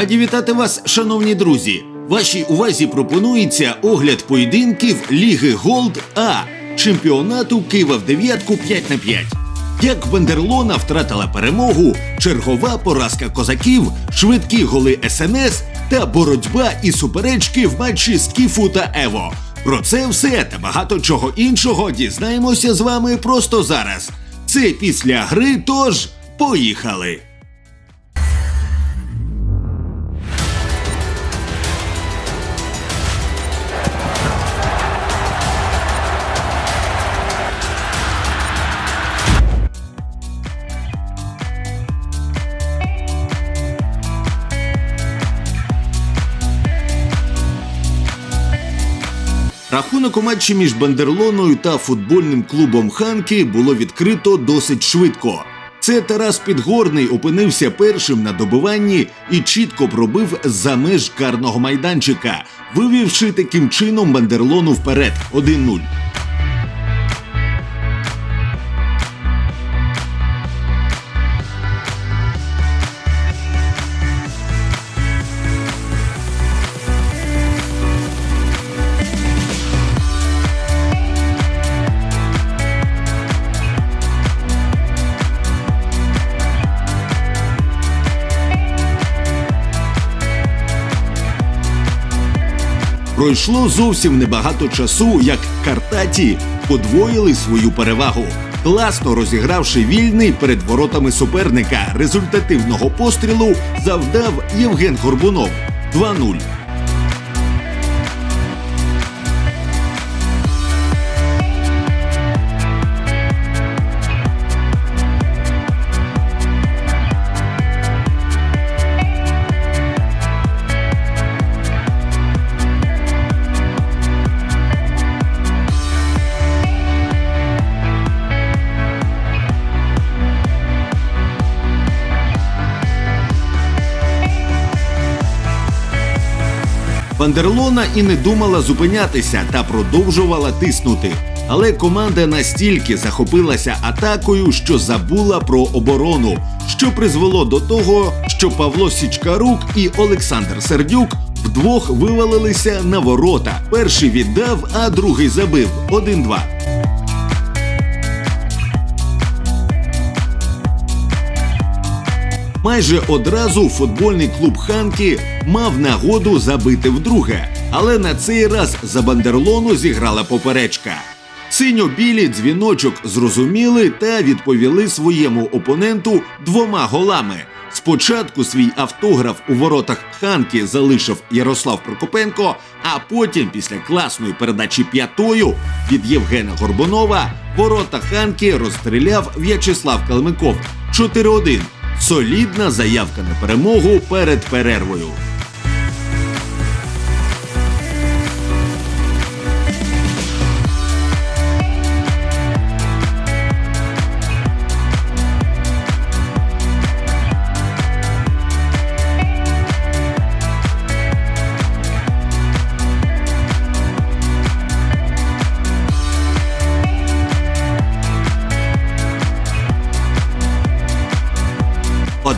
Раді вітати вас, шановні друзі. Вашій увазі пропонується огляд поєдинків Ліги Голд А чемпіонату Києва в дев'ятку 5 на 5. Як Бандерлона втратила перемогу, чергова поразка козаків, швидкі голи СНС та боротьба і суперечки в матчі Скіфу та Ево. Про це все та багато чого іншого дізнаємося з вами просто зараз. Це після гри, тож поїхали! Рахунок у матчі між Бандерлоною та футбольним клубом Ханки було відкрито досить швидко. Це Тарас Підгорний опинився першим на добиванні і чітко пробив за меж карного майданчика, вивівши таким чином Бандерлону вперед 1-0. Пройшло зовсім небагато часу, як Картаті подвоїли свою перевагу. Класно розігравши вільний перед воротами суперника результативного пострілу, завдав Євген Горбунов 2-0. Бандерлона і не думала зупинятися та продовжувала тиснути. Але команда настільки захопилася атакою, що забула про оборону, що призвело до того, що Павло Січкарук і Олександр Сердюк вдвох вивалилися на ворота. Перший віддав, а другий забив 1-2. Майже одразу футбольний клуб Ханки мав нагоду забити вдруге, але на цей раз за Бандерлону зіграла поперечка. Синьо-білі дзвіночок зрозуміли та відповіли своєму опоненту двома голами. Спочатку свій автограф у воротах Ханки залишив Ярослав Прокопенко, а потім, після класної передачі п'ятою від Євгена Горбунова, ворота Ханки розстріляв В'ячеслав Калмиков 4-1. Солідна заявка на перемогу перед перервою.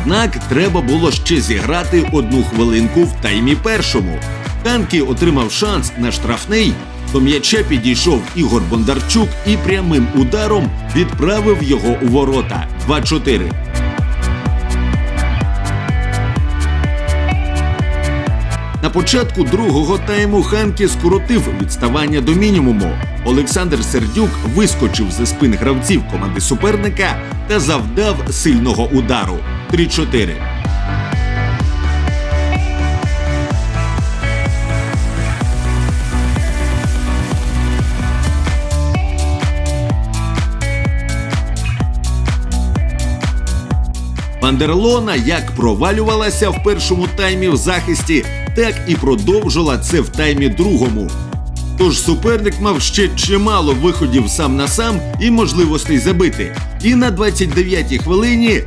Однак треба було ще зіграти одну хвилинку в таймі першому. Танки отримав шанс на штрафний. До м'яча підійшов Ігор Бондарчук і прямим ударом відправив його у ворота 2-4. Початку другого тайму Ханкі скоротив відставання до мінімуму. Олександр Сердюк вискочив зі спин гравців команди суперника та завдав сильного удару 3-4. Бандерлона як провалювалася в першому таймі в захисті, так і продовжила це в таймі другому. Тож суперник мав ще чимало виходів сам на сам і можливостей забити. І на 29-й хвилині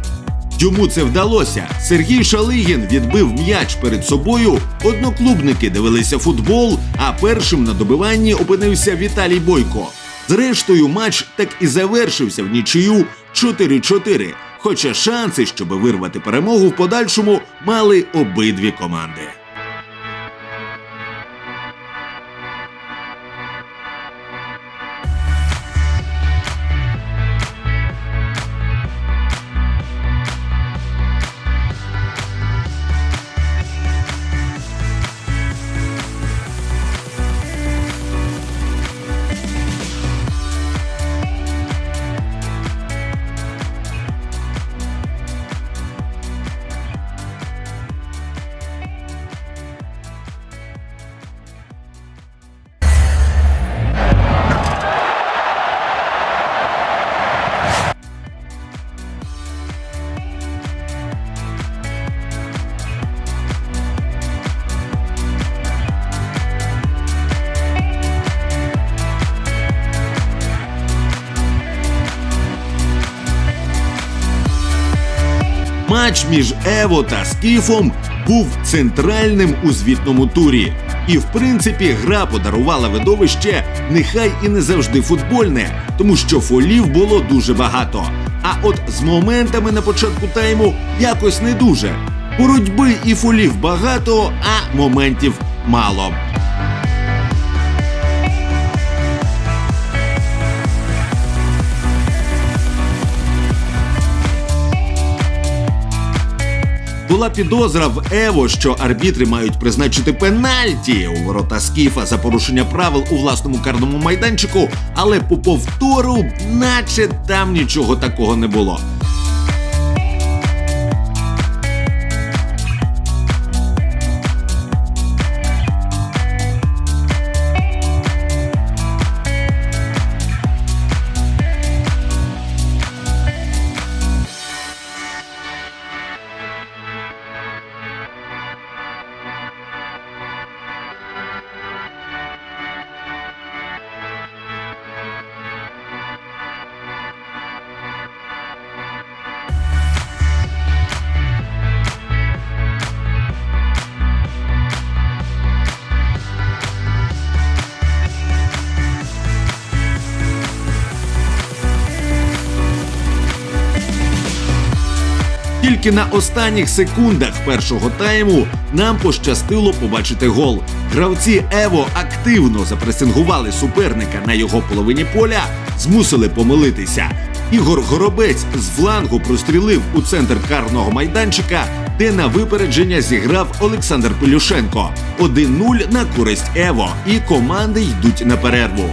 йому це вдалося. Сергій Шалигін відбив м'яч перед собою. Одноклубники дивилися футбол, а першим на добиванні опинився Віталій Бойко. Зрештою, матч так і завершився в нічию 4-4. Хоча шанси, щоб вирвати перемогу в подальшому, мали обидві команди. Матч між Ево та Скіфом був центральним у звітному турі. І в принципі гра подарувала видовище нехай і не завжди футбольне, тому що фолів було дуже багато. А от з моментами на початку тайму якось не дуже. Боротьби і фолів багато, а моментів мало. Була підозра в Ево, що арбітри мають призначити пенальті у ворота Скіфа за порушення правил у власному карному майданчику, але по повтору, наче там нічого такого не було. Тільки на останніх секундах першого тайму нам пощастило побачити гол. Гравці Ево активно запресингували суперника на його половині поля, змусили помилитися. Ігор Горобець з флангу прострілив у центр карного майданчика, де на випередження зіграв Олександр Пилюшенко. 1-0 на користь Ево, і команди йдуть на перерву.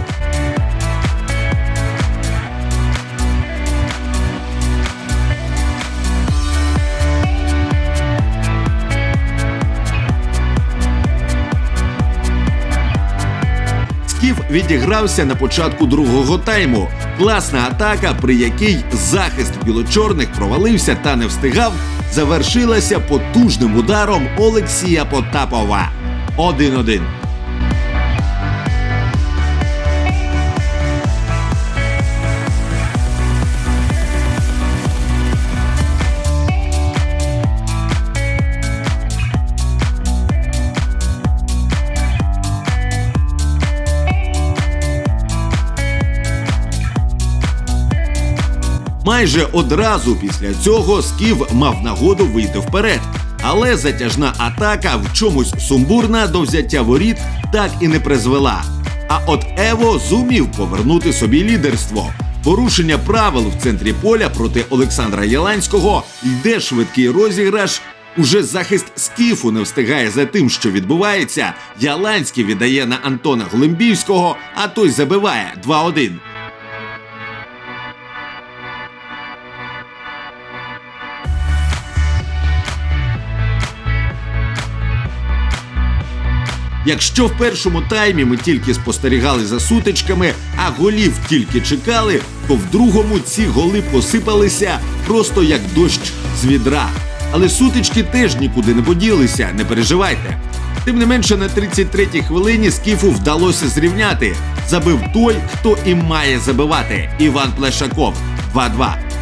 Відігрався на початку другого тайму. Класна атака, при якій захист білочорних провалився та не встигав, завершилася потужним ударом Олексія Потапова. 1-1. Майже одразу після цього Скіф мав нагоду вийти вперед. Але затяжна атака в чомусь сумбурна до взяття воріт так і не призвела. А от Ево зумів повернути собі лідерство. Порушення правил в центрі поля проти Олександра Яланського йде швидкий розіграш. Уже захист скіфу не встигає за тим, що відбувається. Яланський віддає на Антона Глимбівського, а той забиває 2-1. Якщо в першому таймі ми тільки спостерігали за сутичками, а голів тільки чекали, то в другому ці голи посипалися просто як дощ з відра. Але сутички теж нікуди не поділися, не переживайте. Тим не менше, на 33-й хвилині скіфу вдалося зрівняти. Забив той, хто і має забивати Іван Плешаков 2-2.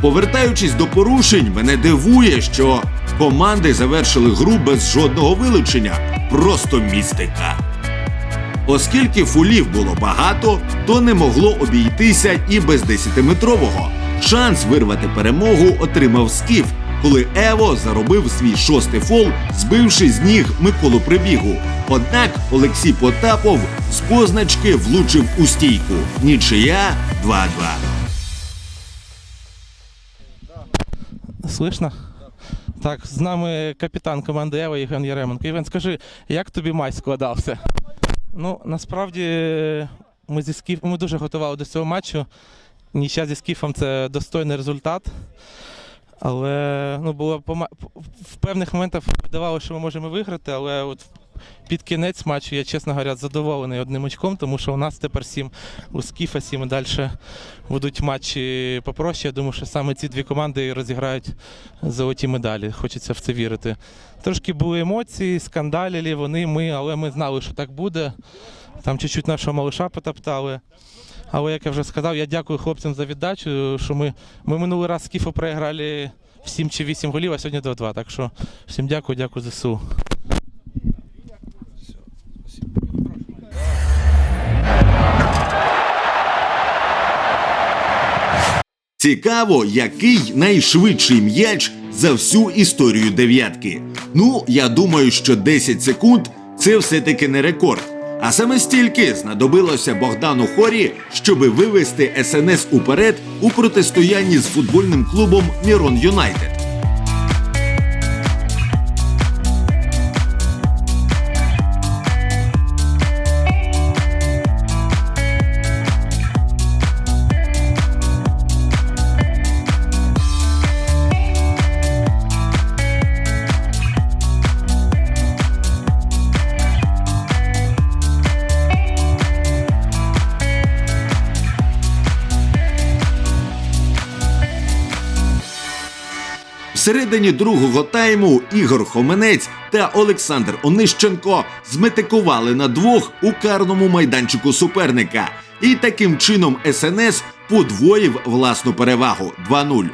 Повертаючись до порушень, мене дивує, що команди завершили гру без жодного вилучення. Просто містика. Оскільки фулів було багато, то не могло обійтися і без 10-метрового. Шанс вирвати перемогу отримав Скіф, коли Ево заробив свій шостий фол, збивши з ніг Миколу Прибігу. Однак Олексій Потапов з позначки влучив у стійку. Нічия 2-2. Слышно? Так, з нами капітан команди Ева Євген Яременко. Євген, скажи, як тобі матч складався? Ну, насправді, ми зі Скіф... ми дуже готували до цього матчу. Нічия зі Скіфом це достойний результат. Але ну, було в певних моментах видавалося, що ми можемо виграти, але от під кінець матчу я, чесно говоря, задоволений одним очком, тому що у нас тепер сім, у Скіфа сім і далі будуть матчі попроще. Я думаю, що саме ці дві команди розіграють золоті медалі. Хочеться в це вірити. Трошки були емоції, скандалілі, вони, ми, але ми знали, що так буде. Там чуть-чуть нашого малыша потоптали. Але як я вже сказав, я дякую хлопцям за віддачу, що ми, ми минулий раз з Кіфу проіграли в 7 чи 8 голів, а сьогодні 2-2. Так що всім дякую, дякую ЗСУ. Цікаво, який найшвидший м'яч за всю історію дев'ятки. Ну, я думаю, що 10 секунд це все-таки не рекорд. А саме стільки знадобилося Богдану Хорі, щоби вивести СНС уперед у протистоянні з футбольним клубом Мірон Юнайтед. Всередині другого тайму Ігор Хоменець та Олександр Онищенко зметикували на двох у карному майданчику суперника. І таким чином СНС подвоїв власну перевагу 2-0.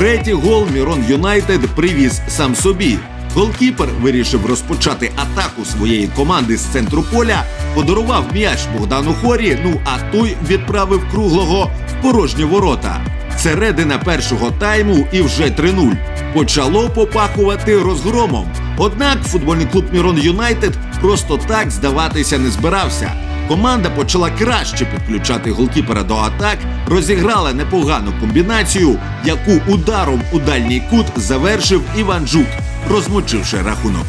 Третій гол Мірон Юнайтед привіз сам собі. Голкіпер вирішив розпочати атаку своєї команди з центру поля, подарував м'яч Богдану Хорі. Ну а той відправив круглого в порожні ворота. Середина першого тайму і вже 3-0. Почало попахувати розгромом. Однак футбольний клуб Мірон Юнайтед просто так здаватися не збирався. Команда почала краще підключати голкіпера до атак, розіграла непогану комбінацію, яку ударом у дальній кут завершив Іван Жук, розмочивши рахунок.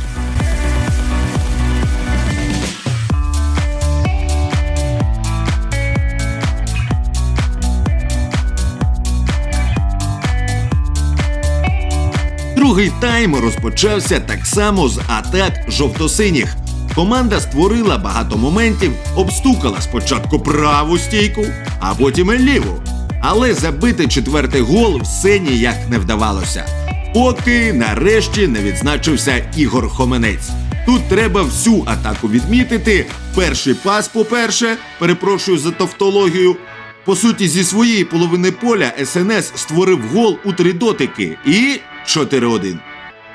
Другий тайм розпочався так само з атак жовто-синіх. Команда створила багато моментів, обстукала спочатку праву стійку, а потім і ліву. Але забити четвертий гол все ніяк не вдавалося. Поки нарешті не відзначився Ігор Хоменець. Тут треба всю атаку відмітити. Перший пас, по-перше, перепрошую за тавтологію. По суті, зі своєї половини поля СНС створив гол у три дотики і 4-1.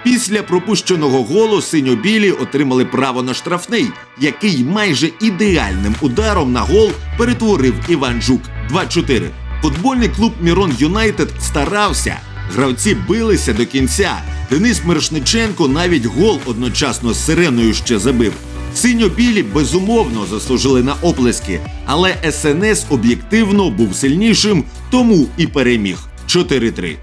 Після пропущеного голу синьо-білі отримали право на штрафний, який майже ідеальним ударом на гол перетворив Іван Жук 2-4. Футбольний клуб Мірон Юнайтед старався. Гравці билися до кінця. Денис Мирошниченко навіть гол одночасно з сиреною ще забив. Синьо-білі безумовно заслужили на оплески, але СНС об'єктивно був сильнішим, тому і переміг 4-3.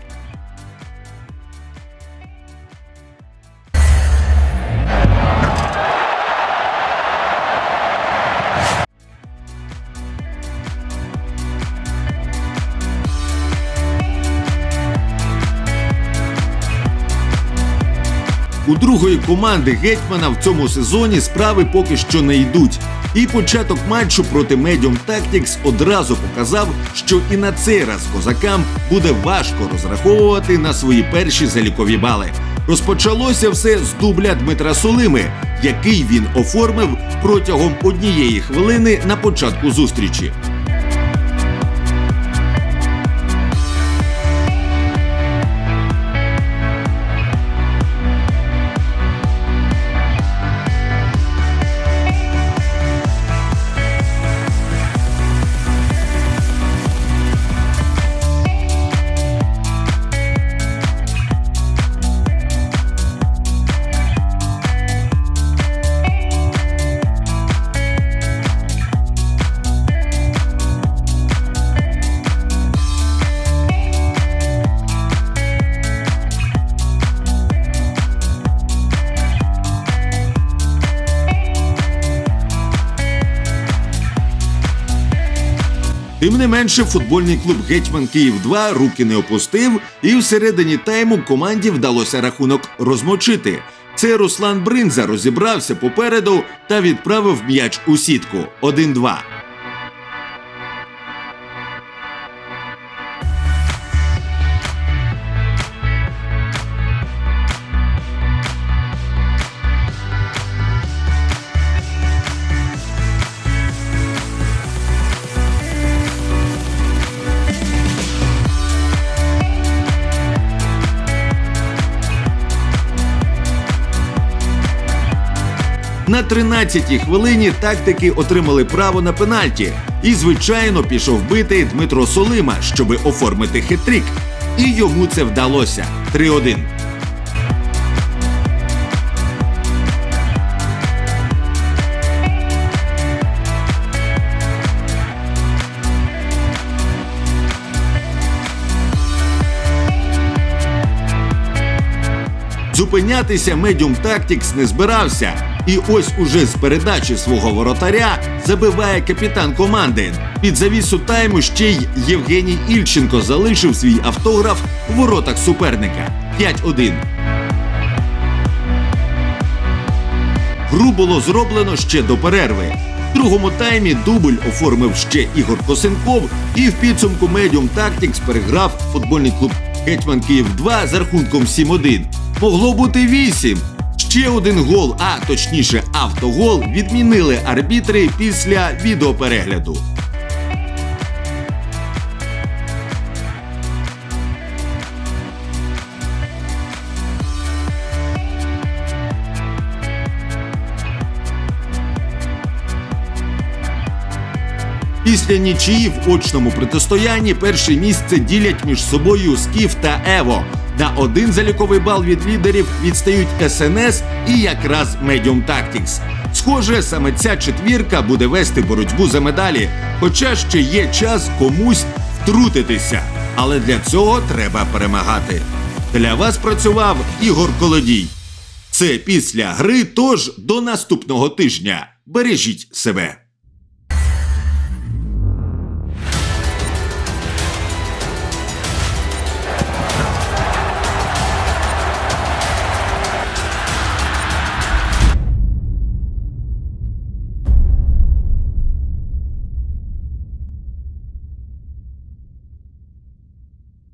Команди гетьмана в цьому сезоні справи поки що не йдуть. І початок матчу проти Medium Tactics одразу показав, що і на цей раз козакам буде важко розраховувати на свої перші залікові бали. Розпочалося все з дубля Дмитра Солими, який він оформив протягом однієї хвилини на початку зустрічі. Тим не менше, футбольний клуб Гетьман Київ 2 руки не опустив, і всередині тайму команді вдалося рахунок розмочити. Це Руслан Бринза розібрався попереду та відправив м'яч у сітку 1-2. На 13-й хвилині тактики отримали право на пенальті, і, звичайно, пішов бити Дмитро Солима, щоби оформити хитрик. І йому це вдалося 3-1. Зупинятися Medium Tactics не збирався. І ось уже з передачі свого воротаря забиває капітан команди. Під завісу тайму ще й Євгеній Ільченко залишив свій автограф у воротах суперника 5-1. Гру було зроблено ще до перерви. В другому таймі дубль оформив ще Ігор Косенков, і в підсумку Medium Tactics переграв футбольний клуб Гетьман Київ 2 з рахунком 7-1. Могло бути 8. Ще один гол, а точніше автогол, відмінили арбітри після відеоперегляду. Після нічиї в очному протистоянні перше місце ділять між собою Скіф та Ево. На один заліковий бал від лідерів відстають СНС і якраз Medium Tactics. Схоже, саме ця четвірка буде вести боротьбу за медалі, хоча ще є час комусь втрутитися. Але для цього треба перемагати. Для вас працював Ігор Колодій. Це після гри, тож до наступного тижня. Бережіть себе.